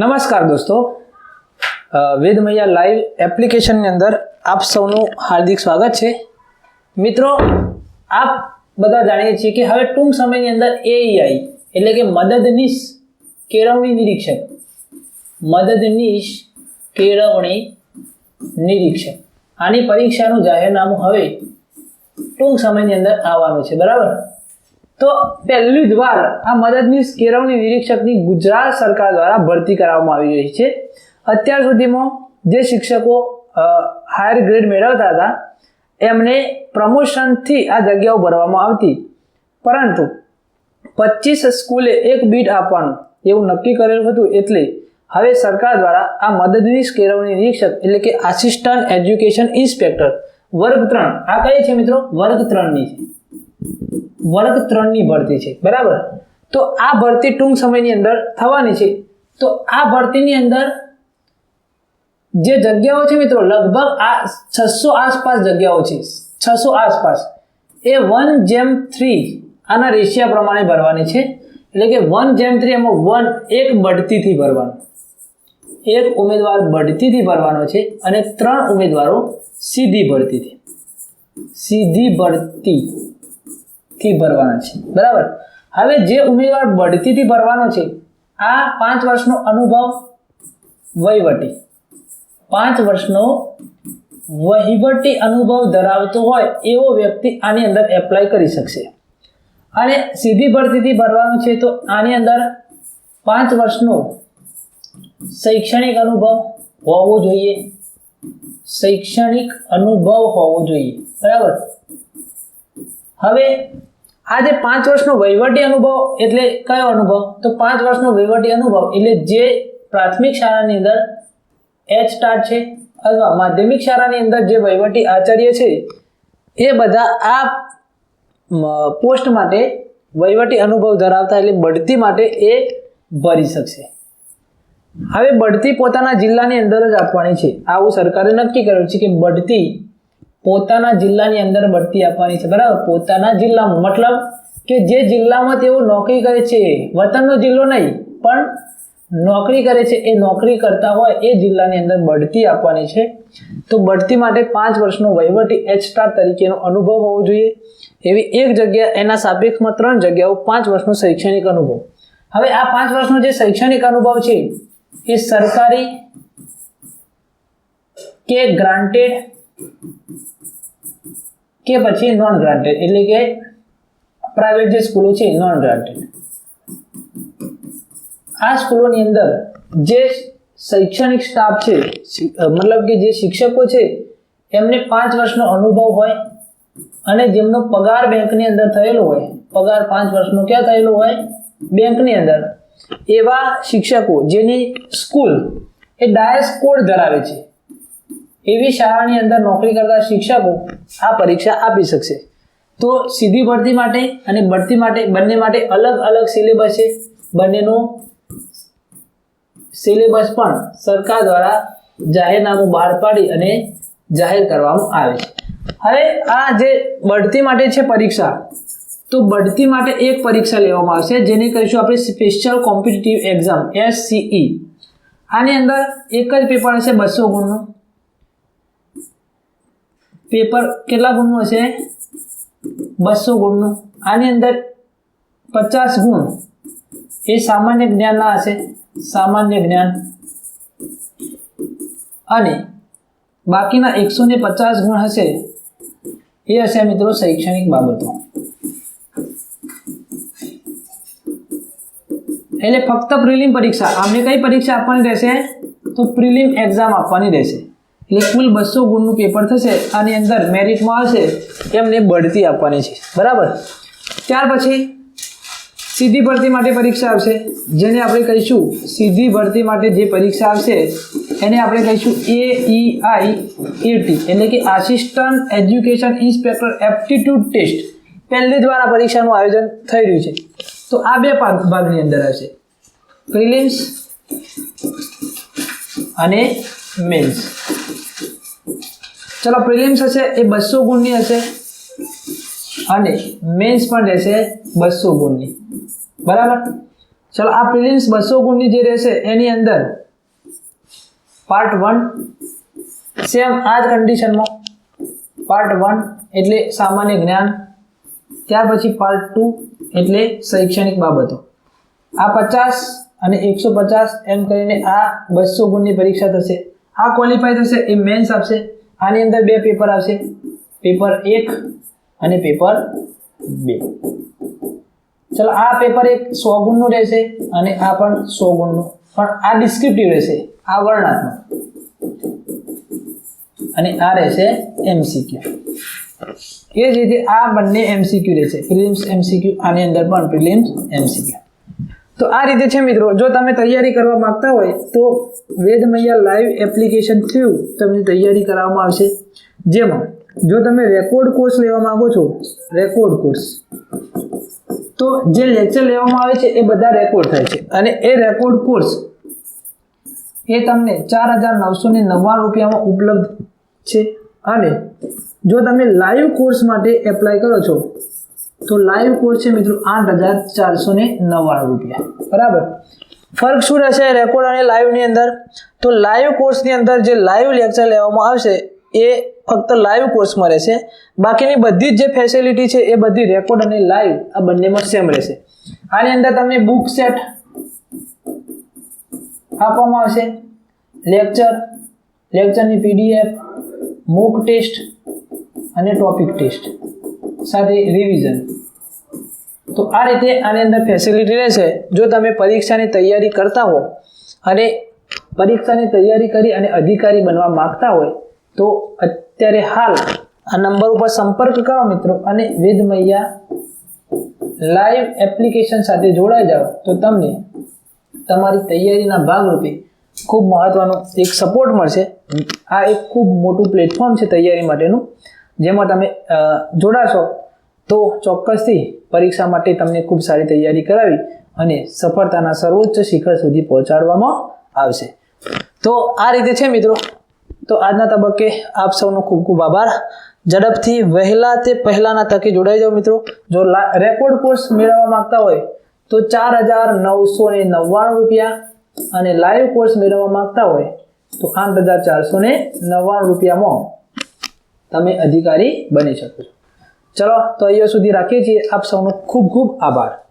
નમસ્કાર દોસ્તો. વેદમૈયા લાઈવ એપ્લિકેશનની અંદર આપ સૌનું હાર્દિક સ્વાગત છે. મિત્રો, આપ બધા જાણીએ છીએ કે હવે ટૂંક સમયની અંદર એઆઈ એટલે કે મદદનીશ કેળવણી નિરીક્ષક. મદદનીશ કેળવણી નિરીક્ષક. આની પરીક્ષાનું જાહેરનામું હવે ટૂંક સમયની અંદર આવવાનું છે, બરાબર? તો પહેલી જ વાર આ મદદનીશ કેળવણી નિરીક્ષકની ગુજરાત સરકાર દ્વારા ભરતી કરાવવામાં આવી રહી છે. અત્યાર સુધીમાં જે શિક્ષકો હાયર ગ્રેડ મેળવતા હતા, એમને પ્રમોશનથી આ જગ્યાઓ ભરવામાં આવતી. પરંતુ પચીસ સ્કૂલે એક બીટ આપવાનું એવું નક્કી કરેલું હતું એટલે હવે સરકાર દ્વારા આ મદદનીશ કેળવણી નિરીક્ષક એટલે કે આસિસ્ટન્ટ એજ્યુકેશન ઇન્સ્પેક્ટર વર્ગ ત્રણ. આ કઈ છે મિત્રો? વર્ગ ત્રણની છે. વર્ગ ત્રણની ભરતી છે, બરાબર? તો આ ભરતી ટૂંક સમયની અંદર થવાની છે. તો આ ભરતીની અંદર જે જગ્યાઓ છે મિત્રો, લગભગ આ છસો આસપાસ જગ્યાઓ છે, છસો આસપાસ. એ વન જેમ થ્રી આના રેશિયા પ્રમાણે ભરવાની છે. એટલે કે વન જેમ થ્રી એમાં વન એક બઢતીથી ભરવાનું. એક ઉમેદવાર બઢતીથી ભરવાનો છે અને ત્રણ ઉમેદવારો સીધી ભરતીથી. સીધી ભરતી. થી ભરવાના છે. બરાબર? હવે જે ઉમેદવાર બઢતીથી ભરવાનો છે, આ પાંચ વર્ષનો અનુભવ વહીવટી. પાંચ વર્ષનો વહીવટી અનુભવ ધરાવતો હોય એવો વ્યક્તિ આની અંદર એપ્લાય કરી શકશે. અને સીધી ભરતીથી ભરવાનું છે તો આની અંદર પાંચ વર્ષનો શૈક્ષણિક અનુભવ હોવો જોઈએ. શૈક્ષણિક અનુભવ હોવો જોઈએ. બરાબર? હવે આ જે પાંચ વર્ષનો વહીવટી અનુભવ એટલે કયો અનુભવ? તો પાંચ વર્ષનો વહીવટી અનુભવ એટલે જે પ્રાથમિક શાળાની અંદર એચ સ્ટાર્ટ છે અથવા માધ્યમિક શાળાની અંદર જે વહીવટી આચાર્ય છે, એ બધા આ પોસ્ટ માટે વહીવટી અનુભવ ધરાવતા એટલે બઢતી માટે એ ભરી શકશે. હવે બઢતી પોતાના જિલ્લાની અંદર જ આપવાની છે. આવું સરકારે નક્કી કર્યું છે કે બઢતી પોતાના જિલ્લાની અંદર બઢતી આપવાની છે, બરાબર? પોતાના જિલ્લામાં. મતલબ કે જે જિલ્લામાં તેઓ નોકરી કરે છે, વતનનો જિલ્લો નહીં, પણ નોકરી કરે છે, એ નોકરી કરતા હોય, એ જિલ્લાની અંદર બઢતી આપવાની છે. તો બઢતી માટે પાંચ વર્ષનો વહીવટી એચ સ્ટાર તરીકેનો અનુભવ હોવો જોઈએ. એવી એક જગ્યા, એના સાપેક્ષમાં ત્રણ જગ્યાઓ, પાંચ વર્ષનો શૈક્ષણિક અનુભવ. હવે આ પાંચ વર્ષનો જે શૈક્ષણિક અનુભવ છે, એ સરકારી કે ગ્રાન્ટેડ કે પછી નોન ગ્રાન્ટેડ એટલે કે પ્રાઇવેટ જે સ્કૂલો છે નોન ગ્રાન્ટેડ આ સ્કૂલોની અંદર જે શૈક્ષણિક સ્ટાફ છે મતલબ કે જે શિક્ષકો છે, એમને પાંચ વર્ષનો અનુભવ હોય અને જેમનો પગાર બેંકની અંદર થયેલો હોય, પગાર પાંચ વર્ષનો ક્યાં થયેલો હોય? બેંકની અંદર. એવા શિક્ષકો જેની સ્કૂલ એ ડાયસ કોડ ધરાવે છે. એવી શાળાની અંદર નોકરી કરતા શિક્ષકો આ પરીક્ષા આપી શકશે. તો સીધી ભરતી માટે અને બઢતી માટે બંને માટે અલગ અલગ સિલેબસ છે. બંનેનો સિલેબસ પણ સરકાર દ્વારા જાહેરનામું બહાર પાડી અને જાહેર કરવામાં આવે છે. હવે આ જે બઢતી માટે છે પરીક્ષા, તો બઢતી માટે એક પરીક્ષા લેવામાં આવશે. જેને કહીશું આપણે સ્પેશિયલ કોમ્પિટિટિવ એક્ઝામ એસસીઈ આની અંદર એક જ પેપર હશે બસો ગુણનું. પેપર કેટલા ગુણનું હશે બસો ગુણનું. આની અંદર પચાસ ગુણ. એ સામાન્ય જ્ઞાનના હશે. સામાન્ય જ્ઞાન. અને બાકીના એકસો ને પચાસ ગુણ હશે. એ હશે મિત્રો શૈક્ષણિક બાબતો. એટલે ફક્ત પ્રિલિમ પરીક્ષા. આમને કઈ પરીક્ષા આપવાની રહેશે? તો પ્રિલિમ એક્ઝામ આપવાની રહેશે. એટલે કુલ બસો ગુણનું પેપર થશે, આની અંદર મેરિટમાં આવશે, એમને બઢતી આપવાની છે. બરાબર? ત્યાર પછી સીધી ભરતી માટે પરીક્ષા આવશે. જેને આપણે કહીશું સીધી ભરતી માટે જે પરીક્ષા આવશે, એને આપણે કહીશું એ ઈ આઈ એટી એટલે કે assistant education inspector aptitude test પહેલી દ્વારા પરીક્ષાનું આયોજન થઈ રહ્યું છે. તો આ બે ભાગ- ભાગની અંદર હશે પ્રિલિમ્સ અને મેન્સ. ચલો પ્રિલિમ્સ હશે, એ બસો ગુણની હશે. અને મેન્સ પણ રહેશે બસો ગુણની. બરાબર? ચલો, આ પ્રિલિમ્સ બસો ગુણની જે રહેશે, એની અંદર પાર્ટ વન સેમ આ જ કન્ડિશનમાં પાર્ટ વન એટલે સામાન્ય જ્ઞાન, ત્યાર પછી પાર્ટ ટુ એટલે શૈક્ષણિક બાબતો. આ પચાસ અને એકસો પચાસ એમ કરીને આ બસો ગુણની પરીક્ષા થશે. આ ક્વોલિફાય થશે, એ મેન્સ આપશે. આની અંદર બે પેપર આવશે. પેપર એક અને પેપર બે. ચલો, આ પેપર એક સો ગુણનું રહેશે અને આ પણ સો ગુણનું. પણ આ ડિસ્ક્રિપ્ટિવ રહેશે, આ વર્ણાત્મક અને આ રહેશે એમસીક્યુ એ જ રીતે આ બંને એમસીક્યુ રહેશે. પ્રિલિમ્સ એમસીક્યુ આની અંદર પણ પ્રિલિમ્સ એમસીક્યુ તો આ રીતે છે મિત્રો, જો તમે તૈયારી કરવા માંગતા હોય તો વેદમૈયા લાઈવ એપ્લિકેશન થ્રુ તમને તૈયારી કરાવવામાં આવશે. જેમાં જો તમે રેકોર્ડ કોર્સ લેવા માંગો છો રેકોર્ડ કોર્સ તો જે લેક્ચર લેવામાં આવે છે એ બધા રેકોર્ડ થાય છે. અને એ રેકોર્ડ કોર્સ એ તમને ચાર હજાર નવસો ને નવ્વાણું રૂપિયામાં ઉપલબ્ધ છે. અને જો તમે લાઈવ કોર્સ માટે એપ્લાય કરો છો તો લાઈવ કોર્સ છે મિત્રો આઠ હજાર ચારસો ને નવ્વાણું રૂપિયા. બરાબર? ફરક શું રહેશે? રેકોર્ડ અને લાઈવની અંદર? તો લાઈવ કોર્સની અંદર જે લાઈવ લેક્ચર લેવામાં આવશે, એ ફક્ત લાઈવ કોર્સમાં રહેશે. બાકીની બધી જ જે ફેસિલિટી છે, એ બધી રેકોર્ડ અને લાઈવ આ બંનેમાં સેમ રહેશે. આની અંદર તમને બુક સેટ આપવામાં આવશે. લેક્ચર લેક્ચરની પીડીએફ મોક ટેસ્ટ અને ટોપિક ટેસ્ટ સાથે રિવિઝન તો આ રીતે આની અંદર ફેસિલિટી રહેશે. જો તમે પરીક્ષાની તૈયારી કરતા હો અને પરીક્ષાની તૈયારી કરી અને અધિકારી બનવા માગતા હોય, તો અત્યારે હાલ આ નંબર ઉપર સંપર્ક કરો મિત્રો અને વેદમૈયા લાઈવ એપ્લિકેશન સાથે જોડાઈ જાઓ. તો તમને તમારી તૈયારીના ભાગરૂપે ખૂબ મહત્વનો એક સપોર્ટ મળશે. આ એક ખૂબ મોટું પ્લેટફોર્મ છે તૈયારી માટેનું. જેમાં તમે જોડાશો, તો ચોક્કસથી પરીક્ષા માટે તમને ખૂબ સારી તૈયારી કરાવી અને સફળતાના સર્વોચ્ચ શિખર સુધી પહોંચાડવામાં આવશે. તો આ રીતે છે મિત્રો. તો આજના તબક્કે આપ સૌનો ખૂબ ખૂબ આભાર. ઝડપથી વહેલા તે પહેલાના તકે જોડાઈ જાઓ મિત્રો. જો રેકોર્ડ કોર્સ મેળવવા માંગતા હોય, તો ચાર હજાર નવસો ને નવ્વાણું રૂપિયા અને લાઈવ કોર્સ મેળવવા માંગતા હોય, તો આઠ હજાર ચારસો ને નવ્વાણું રૂપિયામાં તમે અધિકારી બની શકો છો. ચલો, તો અહીંયા સુધી રાખીએ છીએ. આપ સૌનો ખૂબ ખૂબ આભાર.